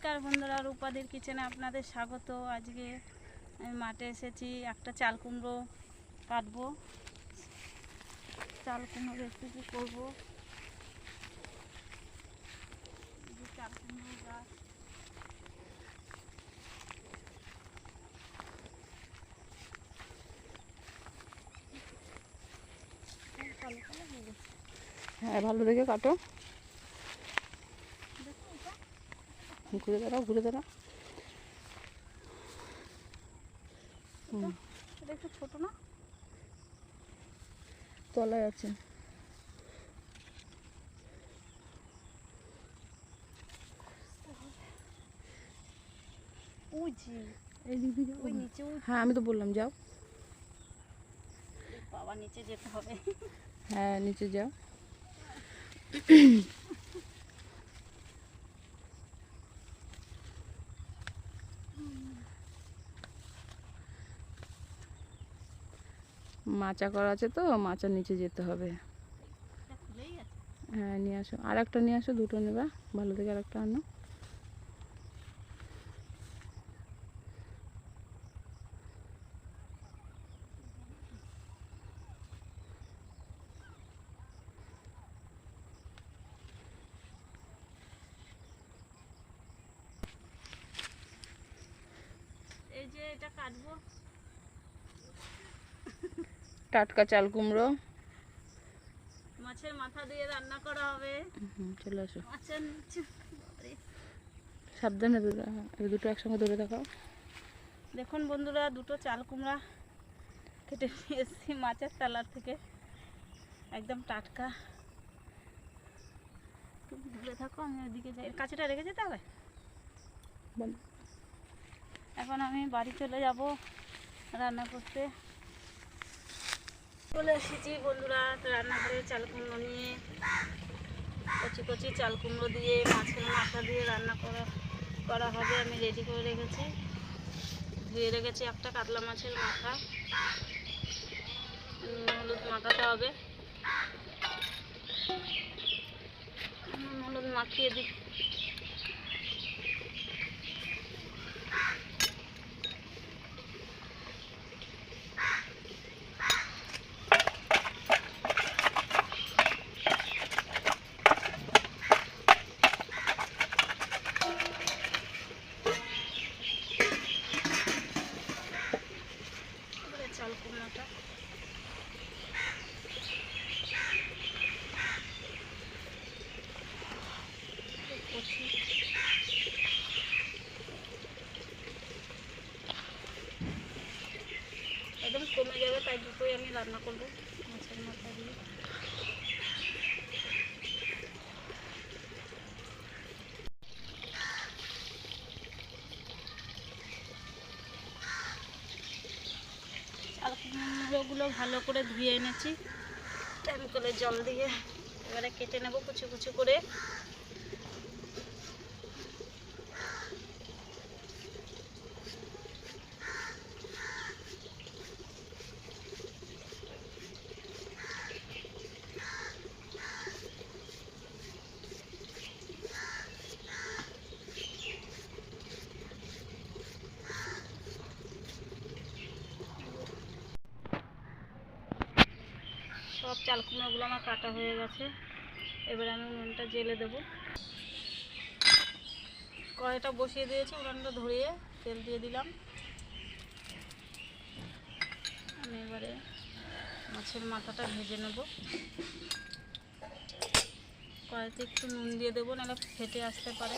নমস্কার বন্ধুরা, রূপাদির কিচেনে আপনাদের স্বাগত। আজকে আমি মাঠে এসেছি, একটা চাল কুমড়ো কাটবো। চাল কুমড়ো রেসিপি করব। চাল কুমড়ো হয়ে গেছে। হ্যাঁ ভালো দেখে কাটো দেখো এটা ঘুরে দাঁড়াও ঘুরে দাঁড়াও। একটু ছোটো না? তলায় আছে। হ্যাঁ আমি তো বললাম যাও। বাবা নিচে যেতে হবে। হ্যাঁ নিচে যাও। মাচা করা আছে তো মাচার নিচে যেতে হবে। হ্যাঁ নিয়ে আসো। আর একটা নিয়ে আসো দুটো নেবা। ভালো থেকে আর একটা আনো। এই যে এটা কাটবো। টাটকা চাল কুমড়ো। মাছের মাথা দিয়ে রান্না করা হবে। চলে আসো। সাবধানে দুটো দুটো একসঙ্গে ধরে দেখাও। দেখুন বন্ধুরা দুটো চাল কুমড়া কেটে নিয়ে এসেছি মাছের তালার থেকে। একদম টাটকা। তুমি দূরে থাকো আমি ওইদিকে যাই। কাছেটা রেখে যেতে হবে এখন আমি বাড়ি চলে যাব রান্না করতে। চলে এসেছি বন্ধুরা রান্নাঘরে চাল কুমড়ো নিয়ে। কচি কচি চাল কুমড়ো দিয়ে, মাছের মাথা দিয়ে রান্না করা করা হবে, আমি রেডি করে রেখেছি। ধুয়ে রেখেছি একটা কাতলা মাছের মাথা। হলুদ মাখাতে হবে। হলুদ মাখিয়ে দিই এবারে চাল কুমড়োটা কচি একদম কমে যাবে, তাই দুটোই আমি রান্না করব। মাছের ভালো করে ধুয়ে এনেছি। টাইম করে জল দিয়ে এবারে কেটে নেব কুচু কুচু করে। সব চাল কুমড়োগুলো আমার কাটা হয়ে গেছে। এবার আমি উনুনটা জেলে দেব। কড়াইটা বসিয়ে দিয়েছি, উনুনটা ধরিয়ে তেল দিয়ে দিলাম। আমি এবারে মাছের মাথাটা ভেজে নেব। কড়াইতে একটু নুন দিয়ে দেবো, নাহলে ফেটে আসতে পারে।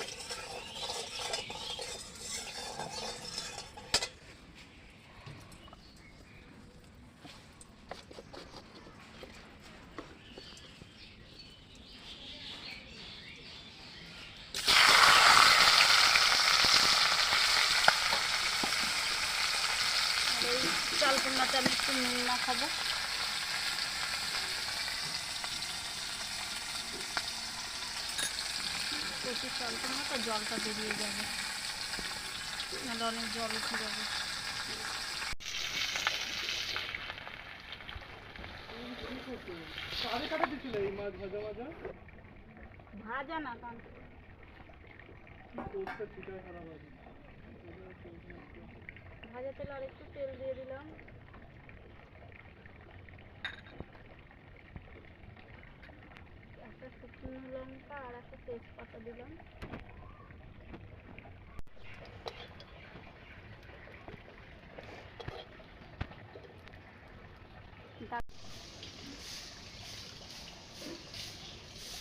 চাল কুমড়াতে আমি একটু নুন মাখাবো। প্রচুর চাল কুমড়া তো জলটা বেরিয়ে যাবে। নাহলে অনেক জল উঠে যাবে। ভাজা না কারণ ভাজা তেল আর একটু তেল দিয়ে দিলাম। একটা শুকনো লঙ্কা আর একটা তেজপাতা দিলাম।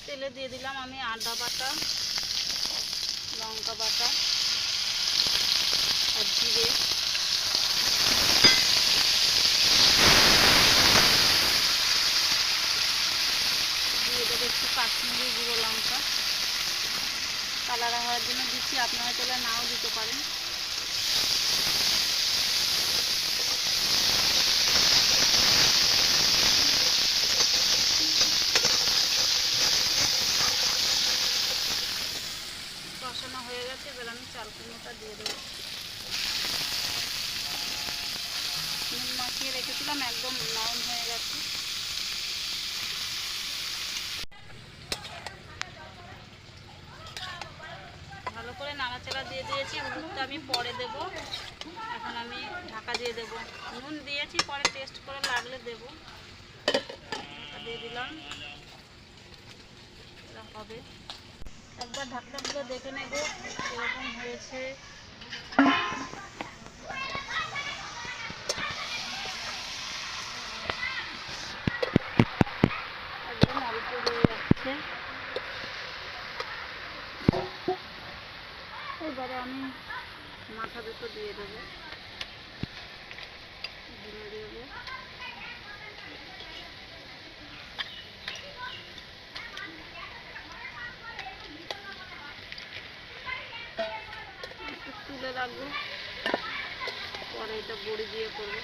তেলে দিয়ে দিলাম আমি আদা বাটা, লঙ্কা বাটা আর জিরে দিয়ে দেবো একটু কাশ্মীরি গুঁড়ো লঙ্কা কালার হওয়ার জন্য দিচ্ছি আপনারা চাইলে নাও দিতে পারেন কষানো হয়ে গেছে এবার আমি চাল কুমড়োটা দিয়ে দেবো নুন মাখিয়ে রেখেছিলাম একদম নরম হয়ে গেছে ভালো করে নাড়াচাড়া দিয়ে দিয়েছি হলুদটা আমি পরে দেব। এখন আমি ঢাকা দিয়ে দেব। নুন দিয়েছি, পরে টেস্ট করে লাগলে দেব। দিয়ে দিলাম। হবে। একবার ঢাকনাগুলো দেখে নেব এরকম হয়েছে একদম অল্প হয়ে যাচ্ছে এবারে আমি মাথা দুটো দিয়ে দেবো। একটু তুলে রাখব। পরে এটা বড়ি দিয়ে করব।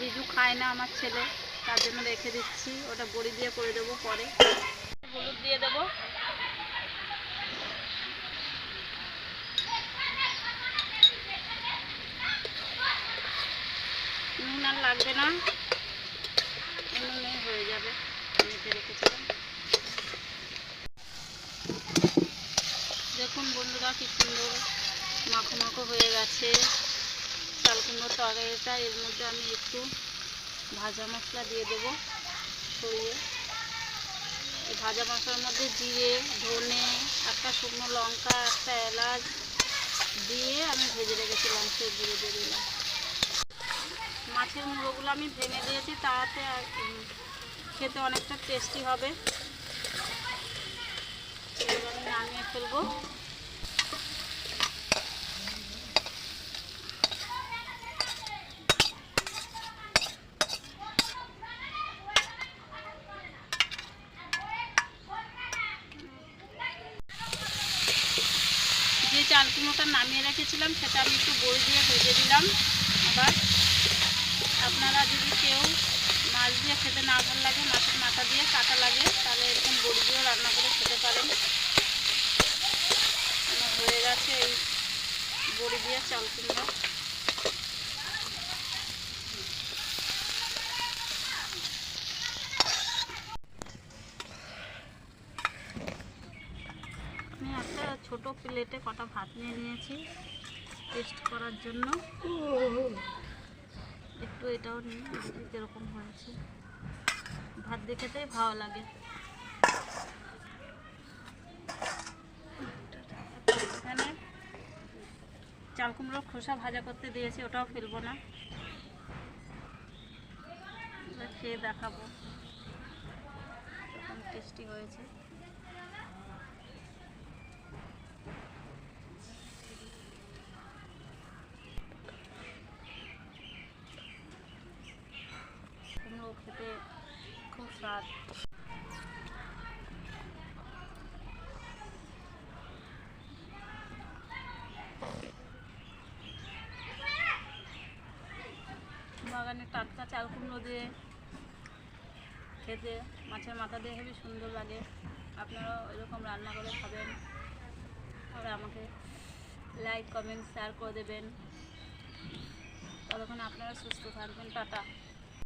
রিজু খায় না আমার ছেলে, তার জন্য রেখে দিচ্ছি। ওটা বড়ি দিয়ে করে দেবো পরে। হলুদ দিয়ে দেবো। নুন আর লাগবে না। হয়ে যাবে। রেখেছিলাম। দেখুন বন্ধুরা কি সুন্দর মাখো মাখো হয়ে গেছে। চাল তরকারিটা এর মধ্যে আমি একটু ভাজা মশলা দিয়ে দেবো। এই ভাজা মশলার মধ্যে জিরে ধনে, একটা শুকনো লঙ্কা, একটা এলাচ দিয়ে আমি ভেজে রেখেছি মাংসের জিরে দিয়ে দিলাম। মাছের মুড়োগুলো আমি ভেঙে দিয়েছি, তাতে খেতে অনেকটা টেস্টি হবে। আমি নামিয়ে ফেলব যে চাল কুমড়োটা নামিয়ে রেখেছিলাম, সেটা আমি একটু বড়ি দিয়ে ভেজে দিলাম। আবার আপনারা যদি কেউ মাছ দিয়ে খেতে না ভালো লাগে, মাছের মাথা দিয়ে কাটা লাগে, তাহলে এরকম বড়ি দিয়েও রান্না করে খেতে পারেন। আমার হয়ে গেছে এই বড়ি দিয়ে চাল কুমড়ো আমি একটা ছোট প্লেটে কটা ভাত নিয়ে নিয়েছি টেস্ট করার জন্য। একটু এটাও নিই কীরকম হয়েছে। ভাত দেখেতেই ভালো লাগে। এখানে চাল কুমড়োর খোসা ভাজা করতে দিয়েছি, ওটাও ফেলব না। খেয়ে দেখাবো। টেস্টি হয়েছে কুমড়ো খেতে খুব স্বাদ বাগানে টাটকা চাল কুমড়ো দিয়ে খেতে, মাছের মাথা দিয়ে হেবি সুন্দর লাগে। আপনারাও এরকম রান্না করে খাবেন। আর আমাকে লাইক কমেন্ট শেয়ার করে দেবেন। ততক্ষণ আপনারা সুস্থ থাকবেন। টাটা।